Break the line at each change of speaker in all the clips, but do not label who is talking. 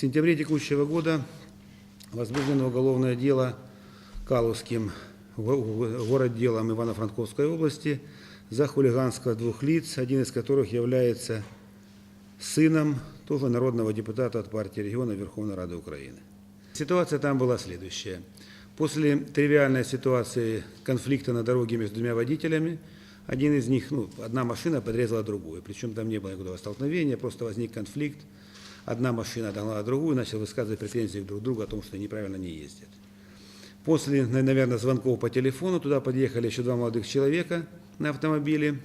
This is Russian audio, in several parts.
сентябре текущего года возбуждено уголовное дело Калужским го- городделом Ивано-Франковской области за хулиганство двух лиц, один из которых является сыном тоже народного депутата от партии региона Верховной Рады Украины. Ситуация там была следующая. После тривиальной ситуации конфликта на дороге между двумя водителями, один из них, ну, одна машина подрезала другую, причем там не было никакого столкновения, просто возник конфликт. Одна машина догнала другую, начала высказывать претензии друг к другу о том, что неправильно не ездят. После, на- наверное, звонков по телефону туда подъехали еще два молодых человека на автомобиле,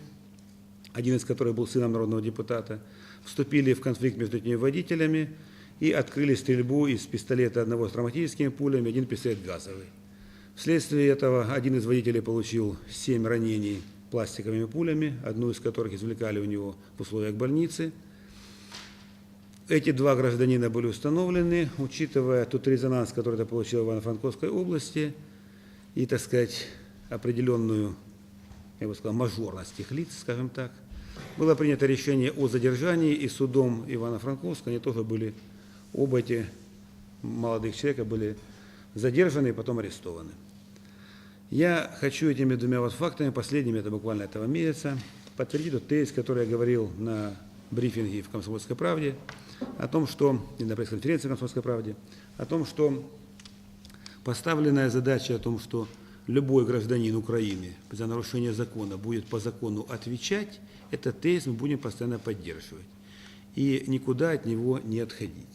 один из которых был сыном народного депутата, вступили в конфликт между этими водителями и открыли стрельбу из пистолета одного с травматическими пулями, один пистолет газовый. Вследствие этого один из водителей получил семь ранений пластиковыми пулями, одну из которых извлекали у него в условиях больницы. Эти два гражданина были установлены, учитывая тот резонанс, который это получил в Ивано-Франковской области, и, так сказать, определенную, я бы сказал, мажорность их лиц, скажем так, было принято решение о задержании, и судом Ивано-Франковска они тоже были, оба эти молодых человека были задержаны и потом арестованы. Я хочу этими двумя вот фактами, последними, это буквально этого месяца, подтвердить тот тезис, который я говорил на брифинге в «Комсомольской правде», о том, что, и на пресс-конференции «Комсомольской правде», о том, что поставленная задача о том, что любой гражданин Украины за нарушение закона будет по закону отвечать, этот тезис мы будем постоянно поддерживать и никуда от него не отходить.